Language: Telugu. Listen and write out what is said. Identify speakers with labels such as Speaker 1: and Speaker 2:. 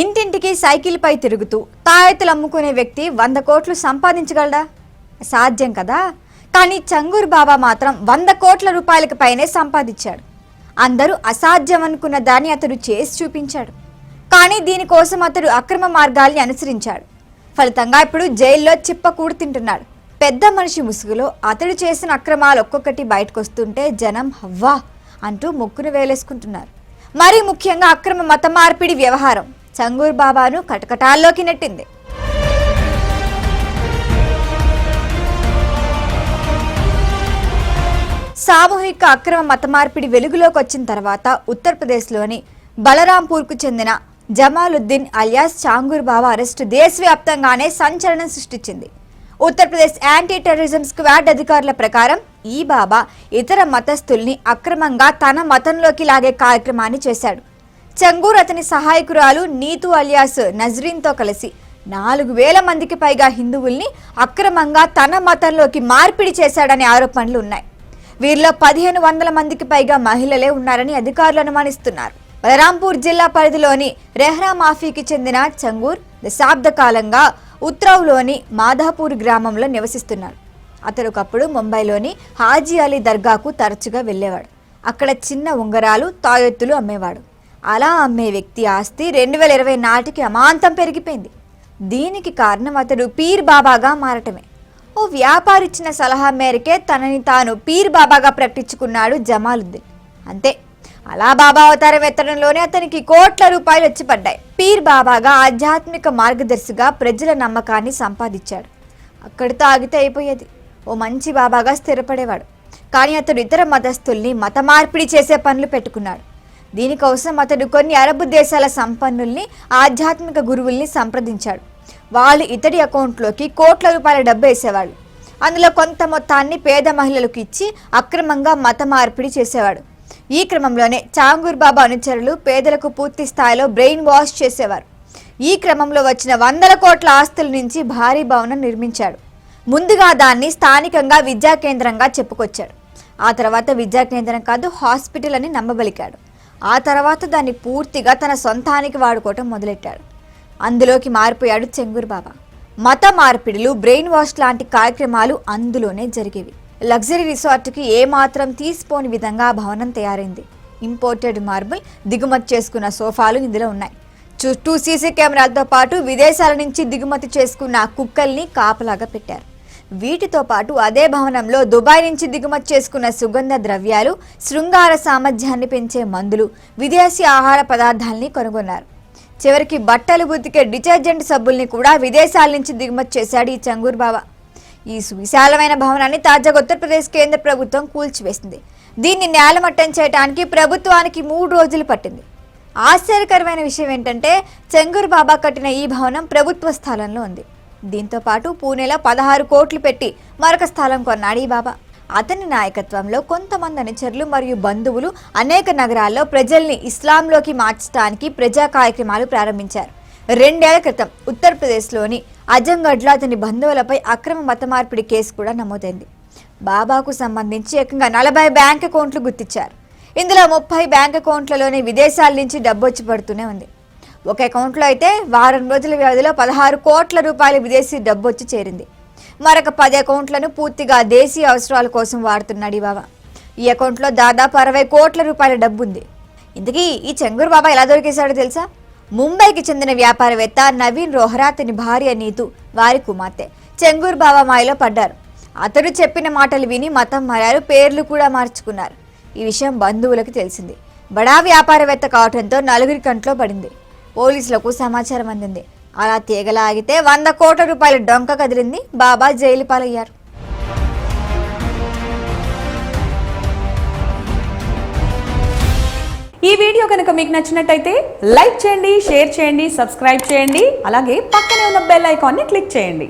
Speaker 1: ఇంటింటికి సైకిల్పై తిరుగుతూ తాయెత్తులు అమ్ముకునే వ్యక్తి వంద కోట్లు సంపాదించగలడా? సాధ్యం కదా. కానీ చంగూర్ బాబా మాత్రం వంద కోట్ల రూపాయలకు పైనే సంపాదించాడు. అందరూ అసాధ్యం అనుకున్న దాన్ని అతడు చేసి చూపించాడు. కానీ దీనికోసం అతడు అక్రమ మార్గాల్ని అనుసరించాడు. ఫలితంగా ఇప్పుడు జైల్లో చిప్పకూడు తింటున్నాడు. పెద్ద మనిషి ముసుగులో అతడు చేసిన అక్రమాలు ఒక్కొక్కటి బయటకొస్తుంటే జనం హవ్వా అంటూ ముక్కును వేలేసుకుంటున్నారు. మరీ ముఖ్యంగా అక్రమ మత మార్పిడి వ్యవహారం. చంగూర్ బాబాను కటకటాల్లోకి నెట్టింది. సామూహిక అక్రమ మత మార్పిడి వెలుగులోకి వచ్చిన తర్వాత ఉత్తరప్రదేశ్లోని బలరాంపూర్కు చెందిన జమాలుద్దీన్ అలియాస్ చాంగూర్ బాబా అరెస్టు దేశవ్యాప్తంగానే సంచలనం సృష్టించింది. ఉత్తరప్రదేశ్ యాంటీ టెర్రరిజం స్క్వాడ్ అధికారుల ప్రకారం ఈ బాబా ఇతర మతస్థుల్ని అక్రమంగా తన మతంలోకి లాగే కార్యక్రమాన్ని చేశాడు. చంగూర్ అతని సహాయకురాలు నీతు అలియాస్ నజ్రీన్తో కలిసి నాలుగు వేల మందికి పైగా హిందువుల్ని అక్రమంగా తన మతంలోకి మార్పిడి చేశాడనే ఆరోపణలు ఉన్నాయి. వీరిలో పదిహేను వందల మందికి పైగా మహిళలే ఉన్నారని అధికారులు అనుమానిస్తున్నారు. బలరాంపూర్ జిల్లా పరిధిలోని రెహ్రా మాఫీకి చెందిన చంగూర్ దశాబ్ద కాలంగా ఉత్రవ్లోని మాధాపూర్ గ్రామంలో నివసిస్తున్నాడు అతడు ఒకప్పుడు ముంబైలోని హాజీ అలీ దర్గాకు తరచుగా వెళ్ళేవాడు. అక్కడ చిన్న ఉంగరాలు తాయెత్తులు అమ్మేవాడు. అలా అమ్మే వ్యక్తి ఆస్తి రెండు వేల ఇరవై నాటికి అమాంతం పెరిగిపోయింది. దీనికి కారణం అతడు పీర్ బాబాగా మారటమే. ఓ వ్యాపారిచ్చిన సలహా మేరకే తనని తాను పీర్ బాబాగా ప్రకటించుకున్నాడు జమాలుద్దీన్. అంతే. అలా బాబా అవతారం ఎత్తడంలోనే అతనికి కోట్ల రూపాయలు వచ్చి పడ్డాయి పీర్ బాబాగా ఆధ్యాత్మిక మార్గదర్శిగా ప్రజల నమ్మకాన్ని సంపాదించాడు. అక్కడితో ఆగితే అయిపోయేది. ఓ మంచి బాబాగా స్థిరపడేవాడు. కానీ అతడు ఇతర మతస్థుల్ని మత మార్పిడి చేసే పనులు పెట్టుకున్నాడు. దీనికోసం అతడు కొన్ని అరబ్ దేశాల సంపన్నుల్ని ఆధ్యాత్మిక గురువుల్ని సంప్రదించాడు. వాళ్ళు ఇతడి అకౌంట్లోకి కోట్ల రూపాయల డబ్బు వేసేవాళ్ళు. అందులో కొంత మొత్తాన్ని పేద మహిళలకు ఇచ్చి అక్రమంగా మత మార్పిడి చేసేవాడు. ఈ క్రమంలోనే చాంగూర్ బాబా అనుచరులు పేదలకు పూర్తి స్థాయిలో బ్రెయిన్ వాష్ చేసేవారు. ఈ క్రమంలో వచ్చిన వందల కోట్ల ఆస్తుల నుంచి భారీ భవనం నిర్మించాడు. ముందుగా దాన్ని స్థానికంగా విద్యా కేంద్రంగా చెప్పుకొచ్చాడు ఆ తర్వాత విద్యా కేంద్రం కాదు హాస్పిటల్ అని నమ్మబలికాడు. ఆ తర్వాత దాన్ని పూర్తిగా తన సొంతానికి వాడుకోవటం మొదలెట్టాడు. అందులోకి మారిపోయాడు చెంగూరు బాబా. మత మార్పిడులు బ్రెయిన్ వాష్ లాంటి కార్యక్రమాలు అందులోనే జరిగేవి. లగ్జరీ రిసార్ట్కి ఏమాత్రం తీసిపోని విధంగా ఆ భవనం తయారైంది. ఇంపోర్టెడ్ మార్బుల్ దిగుమతి చేసుకున్న సోఫాలు ఇందులో ఉన్నాయి. చుట్టూ సీసీ కెమెరాలతో పాటు విదేశాల నుంచి దిగుమతి చేసుకున్న కుక్కల్ని కాపలాగా పెట్టారు. వీటితో పాటు అదే భవనంలో దుబాయ్ నుంచి దిగుమతి చేసుకున్న సుగంధ ద్రవ్యాలు శృంగార సామర్థ్యాన్ని పెంచే మందులు విదేశీ ఆహార పదార్థాల్ని కనుగొన్నారు. చివరికి బట్టలు ఉతికే డిటర్జెంట్ సబ్బుల్ని కూడా విదేశాల నుంచి దిగుమతి చేశాడు ఈ చంగూర్ బాబా ఈ సువిశాలమైన భవనాన్ని తాజాగా ఉత్తరప్రదేశ్ కేంద్ర ప్రభుత్వం కూల్చివేసింది. దీన్ని నేలమట్టం చేయడానికి ప్రభుత్వానికి మూడు రోజులు పట్టింది. ఆశ్చర్యకరమైన విషయం ఏంటంటే చంగూర్ బాబా కట్టిన ఈ భవనం ప్రభుత్వ స్థలంలో ఉంది. దీంతో పాటు పూణేలో పదహారు కోట్లు పెట్టి మరొక స్థలం కొన్నాడు ఈ బాబా. అతని నాయకత్వంలో కొంతమంది అనుచరులు మరియు బంధువులు అనేక నగరాల్లో ప్రజల్ని ఇస్లాంలోకి మార్చడానికి ప్రజా కార్యక్రమాలు ప్రారంభించారు. రెండేళ్ళ క్రితం ఉత్తరప్రదేశ్లోని అజంగఢ్లో అతని బంధువులపై అక్రమ మత మార్పిడి కేసు కూడా నమోదైంది. బాబాకు సంబంధించి ఏకంగా నలభై బ్యాంక్ అకౌంట్లు గుర్తించారు. ఇందులో ముప్పై బ్యాంక్ అకౌంట్లలోనే విదేశాల నుంచి డబ్బు వచ్చి పడుతూనే ఉంది. ఒక అకౌంట్లో అయితే వారం రోజుల వ్యవధిలో పదహారు కోట్ల రూపాయల విదేశీ డబ్బు వచ్చి చేరింది. మరొక పది అకౌంట్లను పూర్తిగా దేశీయ అవసరాల కోసం వాడుతున్నాడు ఈ బాబా ఈ అకౌంట్లో దాదాపు అరవై కోట్ల రూపాయల డబ్బు ఉంది ఇంతకీ ఈ చెంగూరు బాబా ఎలా దొరికేశాడో తెలుసా? ముంబైకి చెందిన వ్యాపారవేత్త నవీన్ రోహరా అతని భార్య నీతు వారి కుమార్తె చెంగూర్ బాబా మాయలో పడ్డారు. అతడు చెప్పిన మాటలు విని మతం మారారు పేర్లు కూడా మార్చుకున్నారు. ఈ విషయం బంధువులకు తెలిసింది. బడా వ్యాపారవేత్త కావడంతో నలుగురి కంట్లో పడింది. పోలీసులకు సమాచారం అందింది. అలా తీగలాగితే వంద కోట్ల రూపాయల డొంక కదిలింది. బాబా జైలు పాలయ్యారు.
Speaker 2: ఈ వీడియో కనుక మీకు నచ్చినట్టయితే లైక్ చేయండి షేర్ చేయండి సబ్స్క్రైబ్ చేయండి. అలాగే పక్కనే ఉన్న బెల్ ఐకాన్ని క్లిక్ చేయండి.